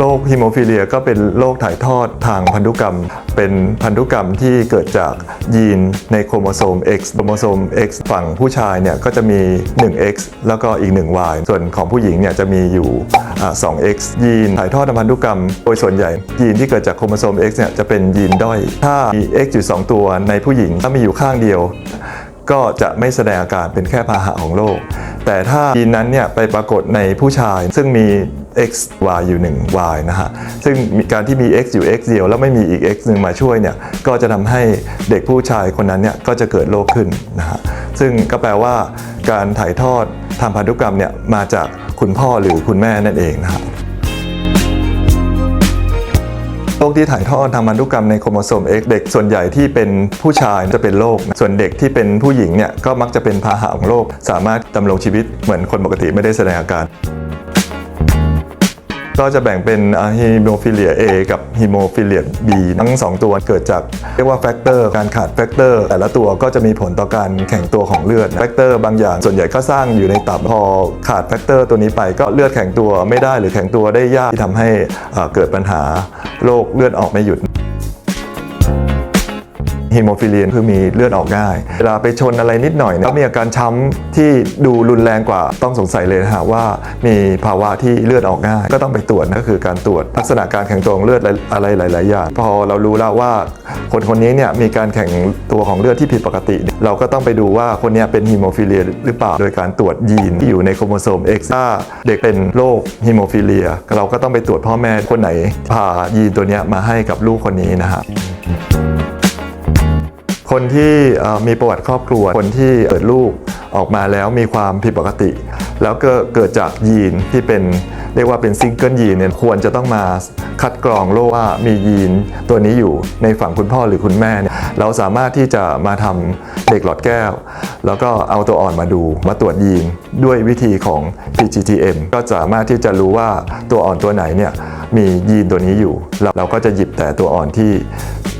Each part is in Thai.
โรคฮิโมฟิเลียก็เป็นโรคถ่ายทอดทางพันธุกรรม เป็นพันธุกรรมที่เกิดจากยีนในโครโมโซม X โครโมโซม X ฝั่งผู้ชายเนี่ยก็จะมี 1X แล้วก็อีก 1Y ส่วนของผู้หญิงเนี่ยจะมีอยู่ 2X ยีนถ่ายทอดทางพันธุกรรม โดยส่วนใหญ่ยีนที่เกิดจากโครโมโซม X เนี่ยจะเป็นยีนด้อย ถ้ามี X อยู่ 2 ตัวในผู้หญิงถ้ามีอยู่ข้างเดียว ก็จะไม่แสดงอาการเป็นแค่พาหะของโรคแต่ถ้ายีนนั้นเนี่ยไปปรากฏในผู้ชายซึ่งมี X Y อยู่1 Y นะฮะ ซึ่งการที่มี X อยู่ X เดียว แล้วไม่มีอีก X หนึ่งมาช่วยเนี่ย ก็จะทำให้เด็กผู้ชายคนนั้นเนี่ยก็จะเกิดโรคขึ้นนะฮะ ซึ่งก็แปลว่าการถ่ายทอดทางพันธุกรรมเนี่ยมาจากคุณพ่อหรือคุณแม่นั่นเองนะฮะโรคที่ถ่ายทอดทางพันธุกรรมในโครโมโซม X เด็กส่วนใหญ่ที่เป็นผู้ชายจะเป็นโรค ส่วนเด็กที่เป็นผู้หญิงเนี่ยก็มักจะเป็นพาหะของโรค สามารถดำรงชีวิตเหมือนคนปกติไม่ได้แสดงอาการ ก็จะแบ่งเป็นฮีโมฟิเลีย A กับฮีโมฟิเลีย B ทั้ง 2 ตัวเกิดจากเรียกว่าแฟกเตอร์การขาดแฟกเตอร์แต่ละตัวก็จะมีผลต่อการแข็งตัวของเลือดแฟกเตอร์บางอย่างส่วนใหญ่ก็สร้างอยู่ในตับพอขาดแฟกเตอร์ตัวนี้ไปก็เลือดแข็งตัวไม่ได้หรือแข็งตัวได้ยากที่ทำให้เกิดปัญหาโรคเลือดออกไม่หยุด ฮีโมฟิเลียนคือมีเลือดออกง่าย เวลาไปชนอะไรนิดหน่อยเนี่ยก็มีอาการช้ำที่ดูรุนแรงกว่าต้องสงสัยเลยนะฮะว่ามีภาวะที่เลือดออกง่าย ก็ต้องไปตรวจก็คือการตรวจลักษณะการแข็งตัวของเลือดอะไรหลาย ๆ อย่าง พอเรารู้แล้วว่าคนคนนี้เนี่ยมีการแข็งตัวของเลือดที่ผิดปกติ เราก็ต้องไปดูว่าคนนี้เป็นฮีโมฟิเลียหรือเปล่าโดยการตรวจยีนที่อยู่ในโครโมโซม X ถ้าเด็กเป็นโรคฮีโมฟิเลีย เราก็ต้องไปตรวจพ่อแม่คนไหนพายีนตัวเนี้ยมาให้กับลูกคนนี้นะฮะ คนที่มีประวัติครอบครัว คนที่เกิดลูกออกมาแล้วมีความผิดปกติ แล้วก็เกิดจากยีนที่เป็นเรียกว่าเป็นซิงเกิลยีนเนี่ยควรจะต้องมาคัดกรองโรคว่ามียีนตัวนี้อยู่ในฝั่งคุณพ่อหรือคุณแม่เนี่ยเราสามารถที่จะมาทำเด็กหลอดแก้ว แล้วก็เอาตัวอ่อนมาดูมาตรวจยีนด้วยวิธีของ PGTM ก็สามารถที่จะรู้ว่าตัวอ่อนตัวไหนเนี่ยมียีนตัวนี้อยู่ เราก็จะหยิบแต่ตัวอ่อนที่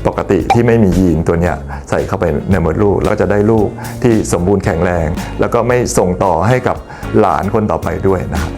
ปกติที่ไม่มียีนตัวเนี้ยใส่เข้าไปในมดลูก แล้วก็จะได้ลูกที่สมบูรณ์แข็งแรง แล้วก็ไม่ส่งต่อให้กับหลานคนต่อไปด้วยนะครับ